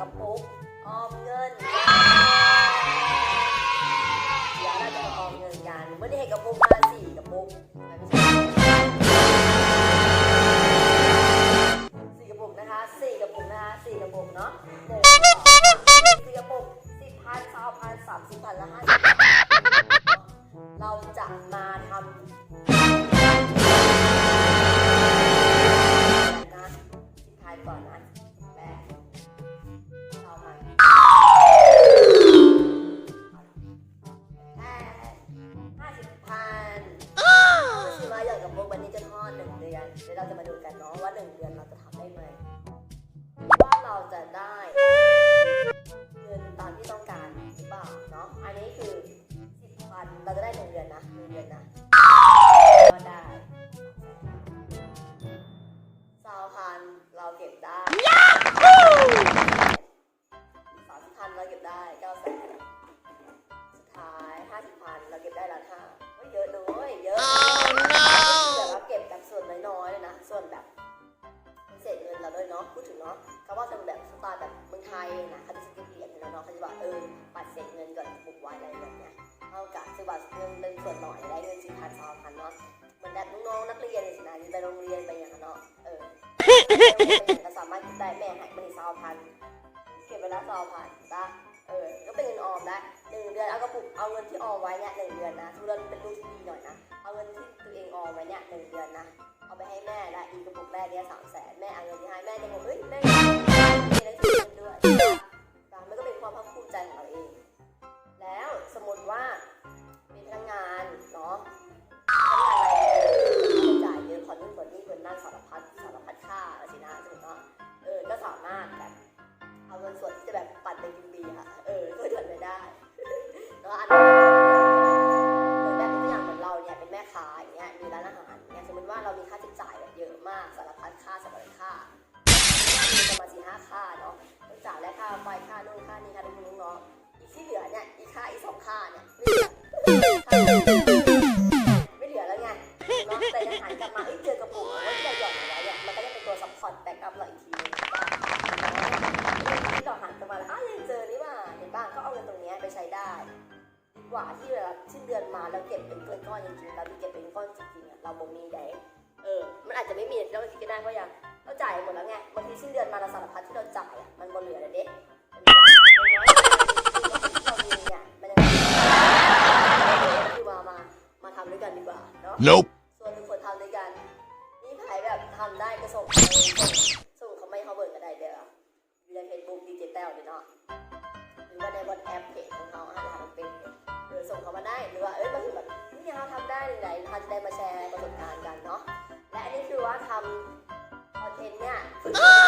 กระปุกออมเงิน เดี๋ยวเราจะมาออมเงินกันวันนี้ให้กระปุกมาสี่กระปุกสี่กระปุกนะคะสี่กระปุกนะคะสี่กระปุกเนาะหนึ่งสี่กระปุกสิบพันสามพันสามสิบพันและห้าสิบพันเราจะมาทำนะทิ้งท้ายก่อนนะ ได้เก้าแสนสุดท้ายห้าสิบพันเราเก็บได้ล้านห้าเฮ้ยเยอะเลยเยอะแต่เราเก็บแบบส่วนน้อยๆเลยนะ ส่วนแบบเศษเงินเราด้วยเนาะ พูดถึงเนาะเขาว่าจะแบบสไตล์แบบเมืองไทยนะเขาจะสกิปเหรียญนะเนาะเขาจะบอกเออ ปัดเศษเงินก่อนบุกไว้อะไรแบบเนี้ยเท่ากับซื้อบัตรเงินเป็นส่วนหน่อยได้เงินสิบพันสองพันเนาะ เหมือนแบบน้องๆนักเรียนเลยสินะไปโรงเรียนไปอย่างนั้นเนาะ เออก็สามารถได้แม่ให้มาในสาวพันเก็บไปแล้วสาวพันจ้ะ เออ ก็เป็นเงินออมล้หนึ่งเดือนเอากระปุกเอาเงินที่ออมไว้เนี่ยหนึ่งเดือนนะทุกเดือนเป็นลูกที่ดีหน่อยนะ เอาเงินที่ตัวเองออมไว้เนี่ยหนึ่งเดือนนะ เอาไปให้แม่ละอีกกระปุกแม่เนี่ยสามแสนแม่เอาเงินที่ให้แม่จะบอกเฮ้ยแม่มีหนังสือเงินด้วย ว่าที่เวลาสิ้นเดือนมาแล้วเก็บเป็นเงินก้อนจริงๆแล้วมีเก็บเป็นก้อนจริงๆอะเราบ่มีได้เออ มันอาจจะไม่มีที่เราคิดก็ได้เพราะยังเราจ่ายหมดแล้วไงบางทีสิ้นเดือนมาเราสารพัดที่เราจ่ายอะมันบ่เหลือเลยเด็กมันน้อยน้อยที่เรามีเนี่ยมันยังคือมามามาทำด้วยกันดีกว่าเนาะ Nope. ส่วนทุกคนทำด้วยกันนี่ใครแบบทำได้ก็ส่งไปส่งเขาไม่เขาเบิร์ก็ได้เด้ออยู่ในเฟซบุ๊กดีเจแต้วเลยเนาะหรือว่าในวันแอปเพจของเขา ว่าเอ้ยบางทีแบบนี่เขาทำได้ไหนเขาจะได้มาแชร์ประสบการณ์กันเนาะและอันนี้คือว่าทำคอนเทนต์เนี่ยฝึกลอง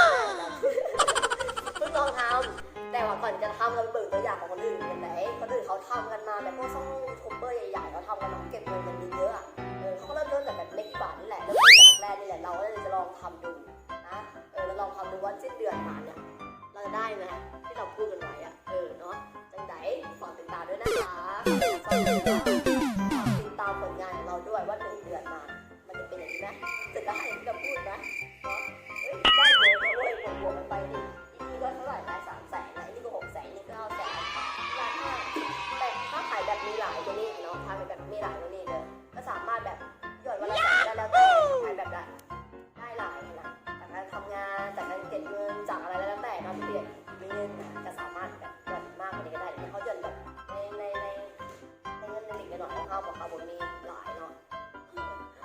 ทำฝึกลองทำแต่ว่าก่อนจะทำเราไปเบิกตัวอย่างของคนอื่นกันไหนคนอื่นเขาทำกันมาแบบพวกช่องยูทูบเบอร์ใหญ่ๆเขาทำกันมาเก็บเงินกันเยอะๆเออเขาก็เริ่มต้นจากแบบเล็กบาทนี่แหละเริ่มต้นจากแรกนี่แหละเราก็เลยจะลองทำดูนะเออเราลองทำดูว่าสิ้นเดือนมาเนี่ยเราจะได้ไหมที่เราพูด ลายกว่านี้เนาะขายแบบมีหลายกว่านี้เลยก็สามารถแบบหย่อนวันละแสนได้แล้วแต่ขายแบบละได้หลายนะจากการทำงานจากการเก็บเงินจากอะไรแล้วแต่เนาะที่เปลี่ยนเงินนะจะสามารถแบบหย่อนมากกว่านี้ก็ได้เขาหย่อนแบบในในในในเงินในหลีกในหน่อยของเขาบอกเขาผมมีหลายเนาะ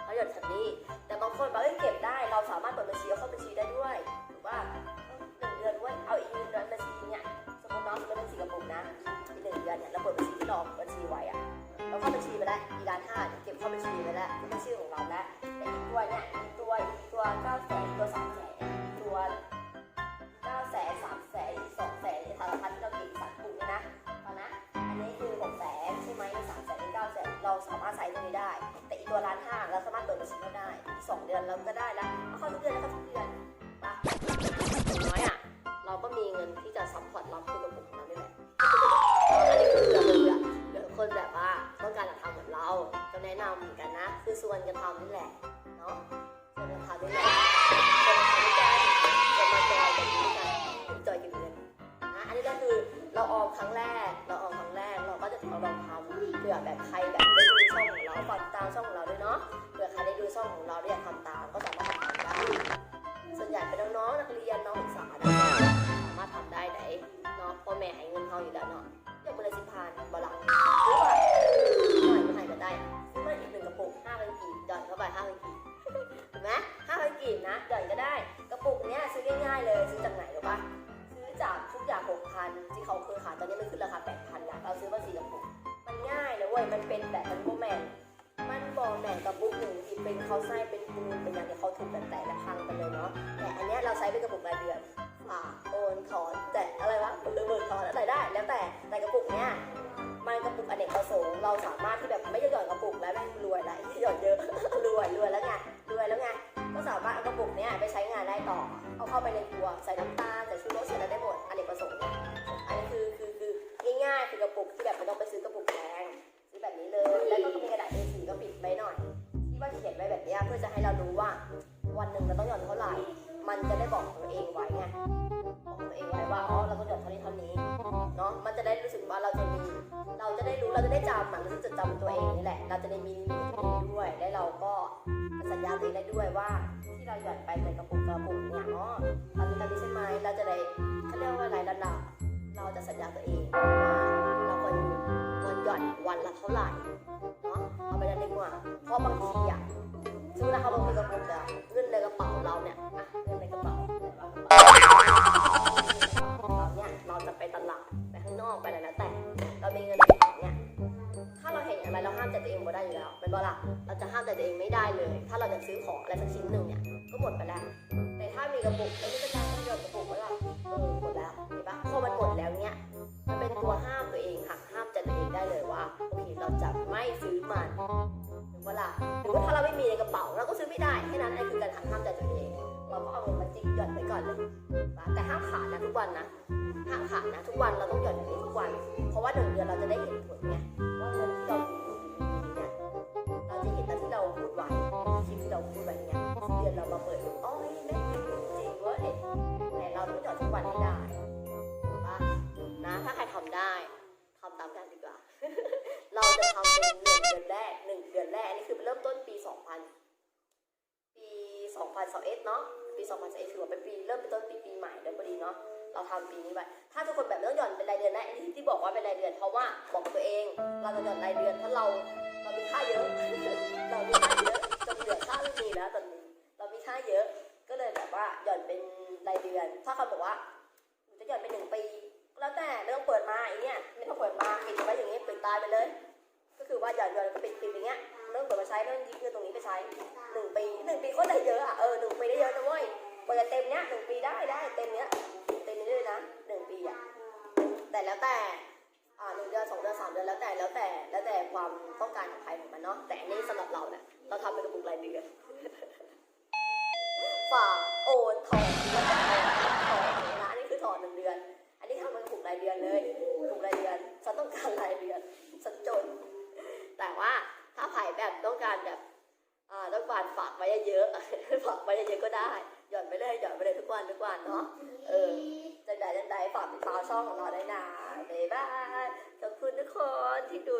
เขาหย่อนแบบนี้แต่บางคนบอกเอ้ยเก็บได้เราสามารถเปิดบัญชีเอาเข้าบัญชี แล้วอีล้านห้าเก็บเข้าบัญชีไปแล้วเป็นชื่อของเราแล้วแต่อีกตัวเนี่ยอีกตัวอีกตัวเก้าแสนตัวสามแสนตัวเก้าแสนสามแสนอีกสองแสนสารพัดที่เราเก็บสัตว์กลุ่มเนี่ยนะตอนนะอันนี้คือหกแสนใช่ไหมสามแสนเก้าแสนเราสามารถใส่ตรงนี้ได้ แต่อีกตัวล้านห้าเราสามารถเปิดบัญชีเราได้อีกสองเดือนเราก็ได้แล้วเอาเข้าทุกเดือนแล้วเข้าทุกเดือนปะอย่างน้อยอะเราก็มีเงินที่จะซัพพอร์ตเราคือ คือส่ ที่เขาเคยขายตอนนี้มันขึ้นราคาแปดพันละเราซื้อมาสี่กระปุกมันง่ายนะเว้ยมันเป็นแบบมันโบแมนมันบอแมนกับบุ๊กหนึ่งที่เป็นเขาไส้เป็นปูนเป็นอย่างที่เขาถูกแต่แต่ละพังกันเลยเนาะแต่อันเนี้ยเราใช้เป็นกระปุกรายเดือนฝากโอนถอนแต่อะไรวะหรือเบิกถอนอะไรได้ แล้วแต่แต่กระปุกเนี้ยมันกระปุกอเนกประสงค์เราสามารถที่แบบไม่ได้หย่อนกระปุกแล้วแม่งรวยไหลหย่อนเยอะรวยรวยแล้วไงรวยแล้วไงก็สามารถเอากระปุกเนี้ยไปใช้งานได้ต่อ เอาเข้าไปในครัวใส่น้ำตาลใส่ชูรสใส่อะไรได้หมด ง่ายๆคือกระปุกที่แบบไม่ต้องไปซื้อกระปุกแพงซื้อแบบนี้เลย แล้วก็มีกระดาษ A4 ก็ปิดไว้หน่อย ที่ว่าเขียนไว้แบบนี้เพื่อจะให้เรารู้ว่า วันหนึ่งเราต้องหย่อนเท่าไหร่ มันจะได้บอกตัวเองไว้ไงบอกตัวเองไว้ว่าอ๋อเราต้องหย่อนเท่านี้เท่านี้เนาะมันจะได้รู้สึกว่าเราจะมี เราจะได้รู้เราจะได้จำมันจะจำตัวเองนี่แหละ เราจะได้มีลิมิตนี้ด้วยและเราก็สัญญาตัวเองได้ด้วยว่าที่เราหย่อนไปในกระปุกกระปุกเนี่ยอ๋อตอนนี้ตอนนี้ใช่ไหมเราจะได้เขาเรียกว่าอะไรระดับ เราจะสัญญาตัวเองว่าเราควรควรหย่อนวันละเท่าไหร่เนาะเอาไปนั้นดีกว่า เพราะบางทีอะซื้อแล้วเขาบางทีกระปุกอะเงินในกระเป๋าเราเนี่ยอะเงินในกระเป๋าเราเนี่ยเราจะไปตลาดไปข้างนอกไปอะไรแล้วแต่เรามีเงินในกระเป๋าเนี่ยถ้าเราเห็นอะไรเราห้ามใจตัวเองไม่ได้อยู่แล้วเป็นบ่ล่ะเราจะห้ามใจตัวเองไม่ได้เลย ถ้าเราจะซื้อของอะไรสักชิ้นหนึ่งเนี่ยก็หมดไปแล้วแต่ถ้ามีกระปุกแล้ว เวลาหรือว่าถ้าเราไม่มีในกระเป๋าเราก็ซื้อไม่ได้แค่นั้นนั่นคือการหักห้ามใจตัวเอง เราก็เอาเงินมาจิ้มหย่อนไปก่อนเลย แต่ห้ามขาดนะทุกวันนะห้ามขาดนะทุกวันเราต้องหย่อนอย่างนี้ทุกวัน เพราะว่าหนึ่งเดือนเราจะได้เห็นผลไง 2021 เนาะปี 2021ถือว่าเป็นปีเริ่มเป็นต้นปีปีใหม่เดือนพอดีเนาะเราทำปีนี้ไปถ้าทุกคนแบบไม่ต้องหย่อนเป็นรายเดือนนะอันนี้ที่บอกว่าเป็นรายเดือน เพราะว่าบอกตัวเองเราจะหย่อนรายเดือนเพราะเราเรามีค่าเยอะ เรามีค่าเยอะจนเหลือค่าไม่มีแล้วตอนนี้ เรามีค่าเยอะ ก็เลยแบบว่าหย่อนเป็นรายเดือน ถ้าเขาบอกว่าจะหย่อนเป็นหนึ่งปี แล้วแต่ไม่ต้องเปิดมาไอ้เนี่ยไม่ต้องเปิดมาปิดไว้อย่างนี้ปิดตายไปเลย ก็คือว่าหย่อนหย่อนก็ปิดปิดอย่างเงี้ยไม่ต้องเปิดมาใช้ไม่ต้องยึดเงินตรงนี้ไปใช้หนึ่งปีหนึ่งปีก็ได้เยอะอะเออหนึ่งปีได้เยอะนะเว้ยเปิดเต็มเนี้ยหนึ่งปีได้ได้เต็มเนี้ยเต็มนี้เลยนะหนึ่งปีอะแต่แล้วแต่อ่าหนึ่งเดือนสองเดือนสามเดือนแล้วแต่แล้วแต่แล้วแต่ความต้องการของใครของมันเนาะแต่อันนี้สำหรับเราเนี่ยเราทำเป็นกระปุกรายเดือนฝากโอนถอนถอนถอนนะอันนี้คือถอนหนึ่งเดือน อันนี้ทำเป็นกระปุกรายเดือนเลยกระปุกรายเดือนฉันต้องการรายเดือนฉันจน แต่ว่าถ้าไผ่แบบต้องการแบบอ่าต้องการฝากไว้เยอะๆฝากไว้เยอะๆก็ได้ หย่อนไปเลยหย่อนไปเลยทุกวันทุกวันเนาะ เออจันใดจันใดฝากติดตามช่องของเราได้นะบ๊ายบายขอบคุณทุกคนที่ดู